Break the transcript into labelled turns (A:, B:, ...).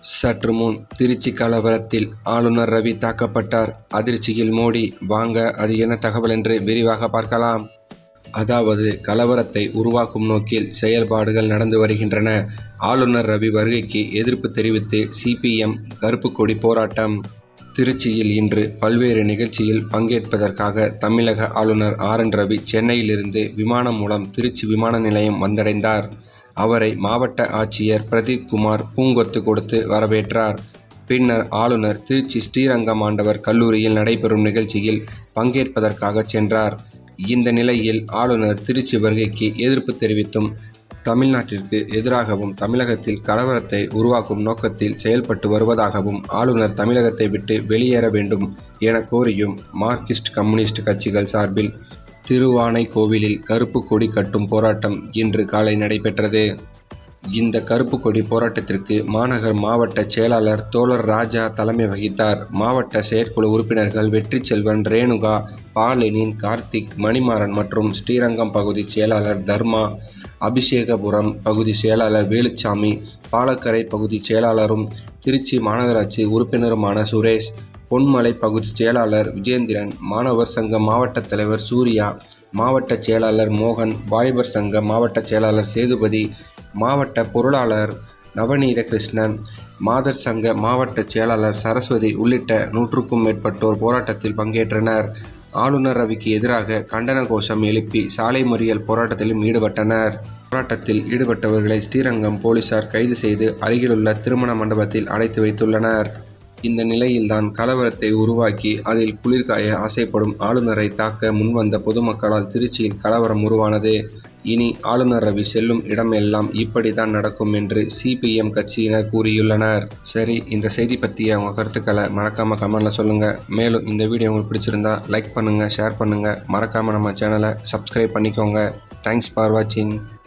A: சற்று முன் திருச்சி கலவரத்தில் ஆளுநர் ரவி தாக்கப்பட்டார். அதிர்ச்சியில் மோடி வாங்க அது என்ன தகவல் என்று விரிவாக பார்க்கலாம். அதாவது கலவரத்தை உருவாக்கும் நோக்கில் செயல்பாடுகள் நடந்து வருகின்றன. ஆளுநர் ரவி வருகைக்கு எதிர்ப்பு தெரிவித்து சிபிஎம் கருப்பு கொடி போராட்டம். திருச்சியில் இன்று பல்வேறு நிகழ்ச்சியில் பங்கேற்பதற்காக தமிழக ஆளுநர் ஆர் என் ரவி சென்னையிலிருந்து விமானம் மூலம் திருச்சி விமான நிலையம் வந்தடைந்தார். அவரை மாவட்ட ஆட்சியர் பிரதீப் குமார் பூங்கொத்து கொடுத்து வரவேற்றார். பின்னர் ஆளுநர் திருச்சி ஸ்ரீரங்கம் ஆண்டவர் கல்லூரியில் நடைபெறும் நிகழ்ச்சியில் பங்கேற்பதற்காக சென்றார். இந்த நிலையில் ஆளுநர் திருச்சி வருகைக்கு எதிர்ப்பு தெரிவித்தும் தமிழ்நாட்டிற்கு எதிராகவும் தமிழகத்தில் கலவரத்தை உருவாக்கும் நோக்கத்தில் செயல்பட்டு வருவதாகவும் ஆளுநர் தமிழகத்தை விட்டு வெளியேற வேண்டும் என கோரியும் மார்க்சிஸ்ட் கம்யூனிஸ்ட் கட்சிகள் சார்பில் திருவானைக்கோவிலில் கருப்பு கொடி கட்டும் போராட்டம் இன்று காலை நடைபெற்றது. இந்த கருப்பு கொடி போராட்டத்திற்கு மாநகர் மாவட்ட செயலாளர் தோழர் ராஜா தலைமை வகித்தார். மாவட்ட செயற்குழு உறுப்பினர்கள் வெற்றி செல்வன் ரேணுகா பாலெனின் கார்த்திக் மணிமாறன் மற்றும் ஸ்ரீரங்கம் பகுதி செயலாளர் தர்மா அபிஷேகபுரம் பகுதி செயலாளர் வேலுச்சாமி பாலக்கரை பகுதி செயலாளரும் திருச்சி மாநகராட்சி உறுப்பினருமான சுரேஷ் பொன்மலை பகுதி செயலாளர் விஜேந்திரன் மாணவர் சங்க மாவட்ட தலைவர் சூர்யா மாவட்ட செயலாளர் மோகன் வாலிபர் சங்க மாவட்ட செயலாளர் சேதுபதி மாவட்ட பொருளாளர் நவநீத கிருஷ்ணன் மாதர் சங்க மாவட்ட செயலாளர் சரஸ்வதி உள்ளிட்ட நூற்றுக்கும் மேற்பட்டோர் போராட்டத்தில் பங்கேற்றனர். ஆளுநர் ரவிக்கு எதிராக கண்டன கோஷம் எழுப்பி சாலை மறியல் போராட்டத்திலும் ஈடுபட்டனர். போராட்டத்தில் ஈடுபட்டவர்களை ஸ்ரீரங்கம் போலீசார் கைது செய்து அருகிலுள்ள திருமண மண்டபத்தில் அடைத்து வைத்துள்ளனர். இந்த நிலையில்தான் கலவரத்தை உருவாக்கி அதில் குளிர்காய ஆசைப்படும் ஆளுநரை தாக்க முன்வந்த பொதுமக்களால் திருச்சியில் கலவரம் உருவானது. இனி ஆளுநர் ரவி செல்லும் இடமெல்லாம் இப்படிதான் நடக்கும் என்று சிபிஎம் கட்சியினர் கூறியுள்ளனர். சரி இந்த செய்தி பற்றிய உங்கள் கருத்துக்களை மறக்காமல் கமெண்டில் சொல்லுங்கள் மேலும் இந்த வீடியோ உங்களுக்கு பிடிச்சிருந்தா லைக் பண்ணுங்கள் ஷேர் பண்ணுங்கள் மறக்காமல் நம்ம சேனலை சப்ஸ்கிரைப் பண்ணிக்கோங்க. தேங்க்ஸ் ஃபார் வாட்சிங்